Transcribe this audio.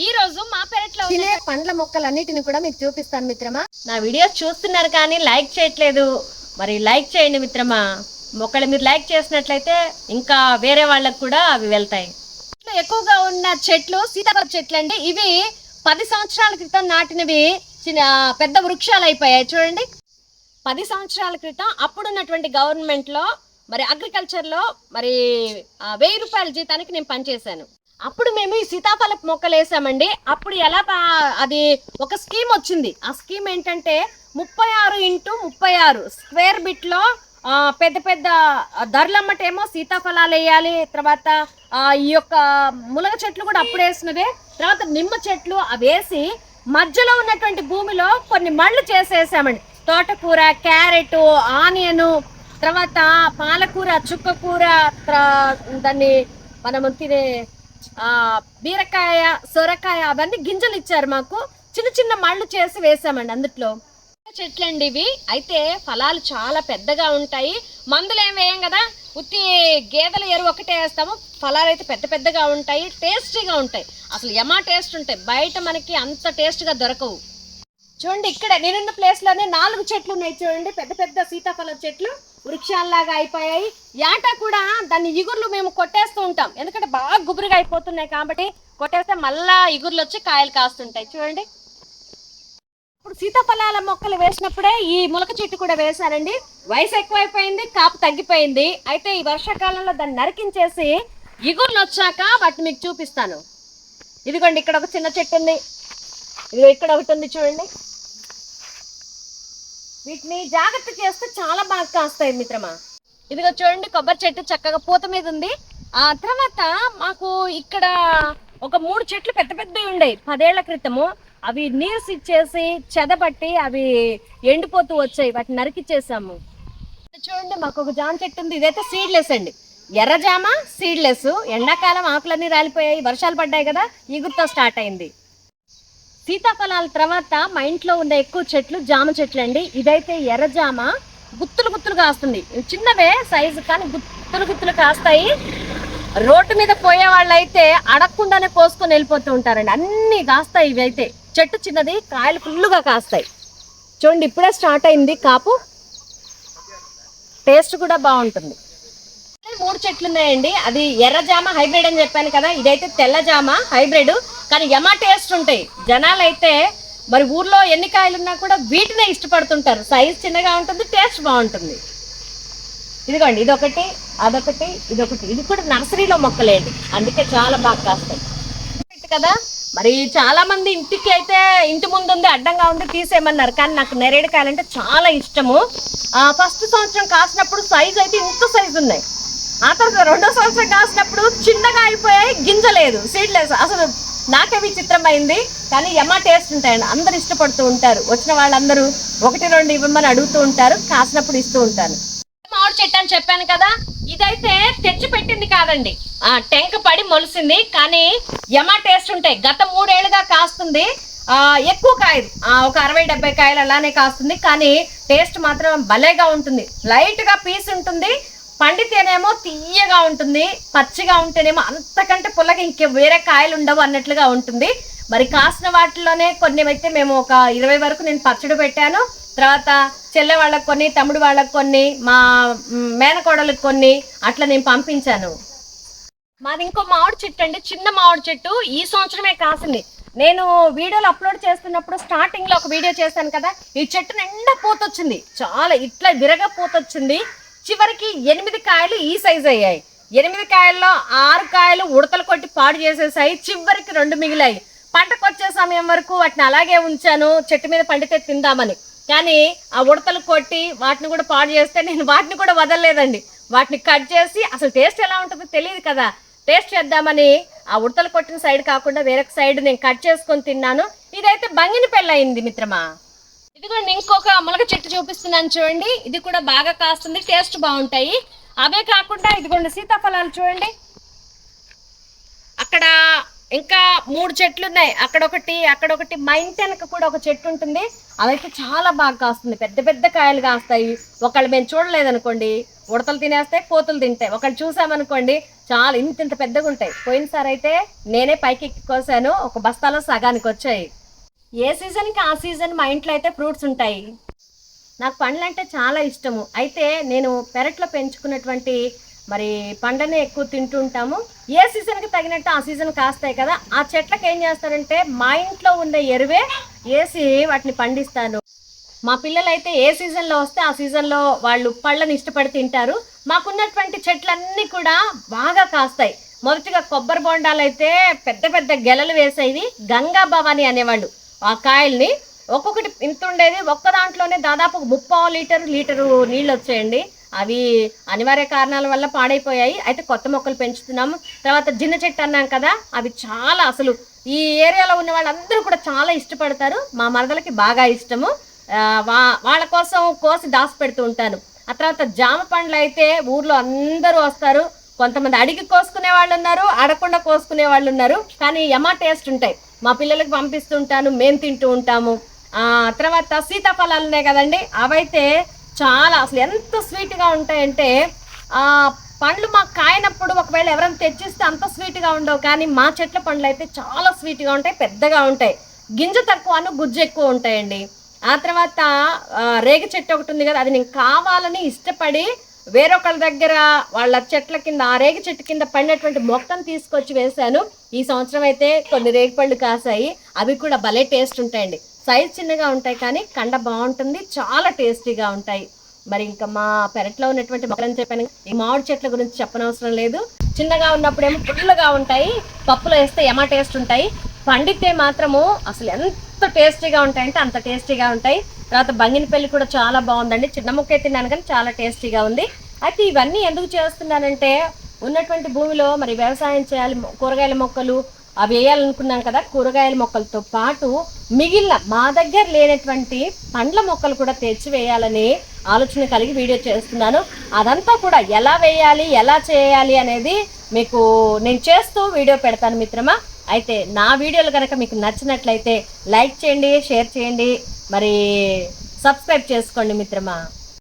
ఈ రోజు మా పెరట్లో తినే పండ్ల మొక్కలన్నిటిని కూడా మీకు చూపిస్తాను మిత్రమా. నా వీడియోస్ చూస్తున్నారు కానీ లైక్ చేయట్లేదు. మరి లైక్ చేయండి మిత్రమా. మొక్కలు మీరు లైక్ చేసినట్లయితే ఇంకా వేరే వాళ్ళకు కూడా అవి వెళ్తాయి. ఇట్లా ఎక్కువగా ఉన్న చెట్లు సీతాఫల చెట్లు అండి ఇవి పది సంవత్సరాల క్రితం నాటినవి. చిన్న పెద్ద వృక్షాలు అయిపోయాయి. చూడండి. పది సంవత్సరాల క్రితం అప్పుడున్నటువంటి గవర్నమెంట్లో మరి అగ్రికల్చర్లో మరి వెయ్యి రూపాయల జీతానికి నేను పనిచేశాను. అప్పుడు మేము ఈ సీతాఫల మొక్కలు వేసామండి. అప్పుడు ఎలా పా- అది ఒక స్కీమ్ వచ్చింది. ఆ స్కీమ్ ఏంటంటే ముప్పై ఆరు ఇంటూ ముప్పై ఆరు స్క్వేర్ బిట్లో పెద్ద పెద్ద ధరలమ్మటేమో సీతాఫలాలు వేయాలి. తర్వాత ఈ యొక్క ములగ చెట్లు కూడా అప్పుడు వేసినవే. తర్వాత నిమ్మ చెట్లు అవి వేసి మధ్యలో ఉన్నటువంటి భూమిలో కొన్ని మళ్ళు చేసేసామండి. తోటకూర క్యారెట్ ఆనియను తర్వాత పాలకూర చుక్కకూర దాన్ని మనము తినే బీరకాయ సొరకాయ అవన్నీ గింజలు ఇచ్చారు మాకు. చిన్న చిన్న మళ్ళు చేసి వేసామండి అందుట్లో. చెట్లు అండి ఇవి. అయితే ఫలాలు చాలా పెద్దగా ఉంటాయి. మందులు ఏం వేయం కదా? ఉత్తి గేదెల ఎరువు ఒకటే వేస్తాము. ఫలాలు అయితే పెద్ద పెద్దగా ఉంటాయి. టేస్టీగా ఉంటాయి. అసలు యమా టేస్ట్ ఉంటాయి. బయట మనకి అంత టేస్ట్గా దొరకవు. చూడండి ఇక్కడ నేనున్న ప్లేస్లోనే నాలుగు చెట్లు ఉన్నాయి చూడండి. పెద్ద పెద్ద సీతాఫలం చెట్లు. వృక్షాల్లాగా అయిపోయాయి. ఏట కూడా దాన్ని ఇగుర్లు మేము కొట్టేస్తూ ఉంటాం. ఎందుకంటే బాగా గుబురుగా అయిపోతున్నాయి కాబట్టి కొట్టేస్తే మళ్ళా ఇగుర్లు వచ్చి కాయలు కాస్తుంటాయి. చూడండి. ఇప్పుడు సీతాఫలాల మొక్కలు వేసినప్పుడే ఈ ములక చెట్టు కూడా వేశారండి. వయసు ఎక్కువైపోయింది కాపు తగ్గిపోయింది. అయితే ఈ వర్షాకాలంలో దాన్ని నరికించేసి ఇగుర్లు వచ్చాక వాటిని మీకు చూపిస్తాను. ఇదిగోండి ఇక్కడ ఒక చిన్న చెట్టు ఉంది. ఇదిగో ఇక్కడ ఒకటి ఉంది చూడండి. వీటిని జాగ్రత్త చేస్తే చాలా బాగా కాస్తాయి మిత్రమా. ఇదిగో చూడండి కొబ్బరి చెట్టు చక్కగా పూత మీద ఉంది. ఆ తర్వాత మాకు ఇక్కడ ఒక మూడు చెట్లు పెద్ద పెద్దవి ఉండేవి పదేళ్ళ క్రితము అవి నీరు ఇచ్చేసి చెదబట్టి అవి ఎండిపోతూ వచ్చాయి. వాటిని నరికిచ్చేసాము. చూడండి మాకు ఒక జామ చెట్టు ఉంది. ఇదైతే సీడ్లెస్ అండి. ఎర్రజామ సీడ్లెస్ ఎండాకాలం ఆకులన్నీ రాలిపోయాయి. వర్షాలు పడ్డాయి కదా ఈగురుతో స్టార్ట్ అయింది. సీతాఫలాల తర్వాత మా ఇంట్లో ఉన్న ఎక్కువ చెట్లు జామ చెట్లు అండి ఇదైతే ఎర్ర జామ. గుత్తులు గుత్తులు కాస్తుంది. చిన్నవే సైజు కానీ గుత్తులు గుత్తులు కాస్తాయి. రోడ్డు మీద పోయే వాళ్ళు అయితే అడగకుండానే కోసుకొని వెళ్ళిపోతూ ఉంటారండి. అన్ని కాస్తాయి ఇవి అయితే చెట్టు చిన్నది కాయలు ఫుల్లుగా కాస్తాయి. చూడండి ఇప్పుడే స్టార్ట్ అయింది కాపు. టేస్ట్ కూడా బాగుంటుంది. మూడు చెట్లు ఉన్నాయండి. అది ఎర్ర జామ హైబ్రిడ్ అని చెప్పాను కదా ఇదైతే తెల్ల జామ హైబ్రిడ్. కానీ యమా టేస్ట్ ఉంటాయి. జనాలు అయితే మరి ఊర్లో ఎన్ని కాయలు ఉన్నా కూడా వీటినే ఇష్టపడుతుంటారు. సైజ్ చిన్నగా ఉంటుంది టేస్ట్ బాగుంటుంది. ఇదిగోండి ఇదొకటి అదొకటి ఇదొకటి. ఇది కూడా నర్సరీలో మొక్కలేండి. అందుకే చాలా బాగా కాస్తాయి. కదా మరి చాలా మంది ఇంటికి అయితే ఇంటి ముందు ఉంది అడ్డంగా ఉంది తీసేయమన్నారు. కానీ నాకు నెరేడుకాయలు అంటే చాలా ఇష్టము. ఫస్ట్ సంవత్సరం కాసినప్పుడు సైజ్ అయితే ఇంత సైజు ఉన్నాయి. ఆ తర్వాత రెండో సంవత్సరం కాసినప్పుడు చిన్నగా అయిపోయాయి గింజ లేదు సీడ్లెస్ అసలు నాకే విచిత్రం అయింది కానీ యమ టేస్ట్ ఉంటాయండి. అందరు ఇష్టపడుతూ ఉంటారు. వచ్చిన వాళ్ళందరూ ఒకటి రెండు ఇవ్వమని అడుగుతూ ఉంటారు కాసినప్పుడు ఇస్తూ ఉంటాను మామిడి చెట్టు అని చెప్పాను కదా ఇదైతే తెచ్చి పెట్టింది కాదండి. ఆ టెంక పడి మొలిసింది కానీ యమ టేస్ట్ ఉంటాయి. గత మూడేళ్ళుగా కాస్తుంది. ఆ ఎక్కువ కాయదు ఆ, ఒక అరవై డెబ్బై కాయలు అలానే కాస్తుంది కానీ టేస్ట్ మాత్రం భలేగా ఉంటుంది. లైట్గా పీస్ ఉంటుంది పండితేనేమో తీయగా ఉంటుంది పచ్చిగా ఉంటేనేమో అంతకంటే పుల్లగా ఇంకే వేరే కాయలు ఉండవు అన్నట్లుగా ఉంటుంది. మరి కాసిన వాటిలోనే కొన్ని అయితే మేము ఒక ఇరవై వరకు నేను పచ్చడి పెట్టాను. తర్వాత చెల్లె వాళ్ళకి కొన్ని తమ్ముడు వాళ్ళకి కొన్ని మా మేనకోడలకు కొన్ని అట్లా నేను పంపించాను. మాది ఇంకో మామిడి చెట్టు అండి చిన్న మామిడి చెట్టు. ఈ సంవత్సరమే కాసింది. నేను వీడియోలు అప్లోడ్ చేస్తున్నప్పుడు స్టార్టింగ్లో ఒక వీడియో చేశాను కదా ఈ చెట్టు నిండా పూత వచ్చింది చాలా ఇట్లా విరగ పూత వచ్చింది చివరికి ఎనిమిది కాయలు ఈ సైజ్ అయ్యాయి. ఎనిమిది కాయల్లో ఆరు కాయలు ఉడతలు కొట్టి పాడు చేసేసాయి. చివరికి రెండు మిగిలాయి. పంటకు వచ్చే సమయం వరకు వాటిని అలాగే ఉంచాను. చెట్టు మీద పండితే తిందామని. కానీ ఆ ఉడతలు కొట్టి వాటిని కూడా పాడు చేస్తే నేను వాటిని కూడా వదలలేదండి. వాటిని కట్ చేసి అసలు టేస్ట్ ఎలా ఉంటుందో తెలియదు కదా. టేస్ట్ చేద్దామని ఆ ఉడతలు కొట్టిన సైడ్ కాకుండా వేరొక సైడ్ నేను కట్ చేసుకొని తిన్నాను. ఇదైతే బంగిని పెళ్ళయింది మిత్రమా. ఇది ఇదిగోండి ఇంకొక మునగ చెట్టు చూపిస్తున్నాను చూడండి. ఇది కూడా బాగా కాస్తుంది టేస్ట్ బాగుంటాయి. అవే కాకుండా ఇదిగోండి సీతాఫలాలు చూడండి. అక్కడ ఇంకా మూడు చెట్లు ఉన్నాయి. అక్కడ ఒకటి అక్కడ ఒకటి మా ఇంటి వెనక కూడా ఒక చెట్టు ఉంటుంది. అదైతే చాలా బాగా కాస్తుంది. పెద్ద పెద్ద కాయలు కాస్తాయి. ఒకళ్ళు మేము చూడలేదనుకోండి. ఉడతలు తినేస్తాయి కోతులు తింటాయి. ఒకళ్ళు చూసామనుకోండి చాలా ఇంత ఇంత పెద్దగా ఉంటాయి పోయినసారి అయితే నేనే పైకి ఎక్కి కోసాను ఒక బస్తాలో సగానికి వచ్చాయి. ఏ సీజన్కి ఆ సీజన్ మా ఇంట్లో అయితే ఫ్రూట్స్ ఉంటాయి. నాకు పండ్లు అంటే చాలా ఇష్టము. అయితే నేను పెరట్లో పెంచుకున్నటువంటి మరి పండ్లనే ఎక్కువ తింటూ ఉంటాము ఏ సీజన్కి తగినట్టు ఆ సీజన్ కాస్తాయి కదా ఆ చెట్లకు ఏం చేస్తారంటే మా ఇంట్లో ఉన్న ఎరువే వేసి వాటిని పండిస్తాను. మా పిల్లలు అయితే ఏ సీజన్లో వస్తే ఆ సీజన్లో వాళ్ళు పళ్ళని ఇష్టపడి తింటారు. మాకున్నటువంటి చెట్లన్నీ కూడా బాగా కాస్తాయి. మొదటిగా కొబ్బరి బొండాలు అయితే పెద్ద పెద్ద గెలలు వేసేవి గంగా భవాని అనేవాళ్ళు. ఆ కాయల్ని ఒక్కొక్కటి ఇంత ఉండేది. ఒక్క దాంట్లోనే దాదాపు ముప్పావు లీటర్ లీటరు నీళ్ళు వచ్చేయండి. అవి అనివార్య కారణాల వల్ల పాడైపోయాయి. అయితే కొత్త మొక్కలు పెంచుతున్నాము. తర్వాత జిన్న చెట్టు అన్నాం కదా అవి చాలా అసలు ఈ ఏరియాలో ఉన్న వాళ్ళందరూ కూడా చాలా ఇష్టపడతారు. మా మరదలకి బాగా ఇష్టము. వా వాళ్ళ కోసం కోసి దాచి పెడుతూ ఉంటాను ఆ తర్వాత జామ పండ్లు అయితే ఊర్లో అందరూ వస్తారు. కొంతమంది అడిగి కోసుకునే వాళ్ళు ఉన్నారు అడగకుండా కోసుకునే వాళ్ళు ఉన్నారు. కానీ యమ టేస్ట్ ఉంటాయి. మా పిల్లలకి పంపిస్తుంటాను మేము తింటూ ఉంటాము. తర్వాత సీతాఫలాలు ఉన్నాయి కదండి అవైతే చాలా అసలు ఎంత స్వీట్గా ఉంటాయంటే ఆ పండ్లు మాకు కాయనప్పుడు ఒకవేళ ఎవరైనా తెచ్చిస్తే అంత స్వీట్గా ఉండవు కానీ మా చెట్ల పండ్లు అయితే చాలా స్వీట్గా ఉంటాయి పెద్దగా ఉంటాయి. గింజ తక్కువను గుజ్జు ఎక్కువ ఉంటాయండి. ఆ తర్వాత రేగ చెట్టు ఒకటి ఉంది కదా అది నేను కావాలని ఇష్టపడి వేరొకళ్ళ దగ్గర వాళ్ళ చెట్ల కింద ఆ రేగి చెట్టు కింద పడినటువంటి మొక్కను తీసుకొచ్చి వేశాను. ఈ సంవత్సరం అయితే కొన్ని రేగి పళ్ళు కాసాయి. అవి కూడా భలే టేస్ట్ ఉంటాయండి. సైజ్ చిన్నగా ఉంటాయి కానీ కండ బాగుంటుంది. చాలా టేస్టీగా ఉంటాయి. మరి ఇంకా మా పెరట్లో ఉన్నటువంటి మొక్కలని చెప్పాను. ఈ మామిడి చెట్ల గురించి చెప్పనవసరం లేదు. చిన్నగా ఉన్నప్పుడేమో పుల్లగా ఉంటాయి. పప్పులో వేస్తే ఎమ టేస్ట్ ఉంటాయి. పండితే మాత్రము అసలు ఎంత టేస్టీగా ఉంటాయంటే అంత టేస్టీగా ఉంటాయి. తర్వాత బంగినపల్లి కూడా చాలా బాగుందండి. చిన్న ముక్క తిన్నాను కానీ చాలా టేస్టీగా ఉంది. అయితే ఇవన్నీ ఎందుకు చేస్తున్నానంటే ఉన్నటువంటి భూమిలో మరి వ్యవసాయం చేయాలి కూరగాయల మొక్కలు అవి వేయాలనుకున్నాం కదా కూరగాయల మొక్కలతో పాటు మిగిలిన మా దగ్గర లేనటువంటి పండ్ల మొక్కలు కూడా తెచ్చి వేయాలని ఆలోచన కలిగి వీడియో చేస్తున్నాను. అదంతా కూడా ఎలా వేయాలి ఎలా చేయాలి అనేది మీకు నేను చేస్తూ వీడియో పెడతాను మిత్రమా. అయితే నా వీడియోలు కనుక మీకు నచ్చినట్లయితే లైక్ చేయండి షేర్ చేయండి. మరి సబ్స్క్రైబ్ చేసుకోండి మిత్రమా?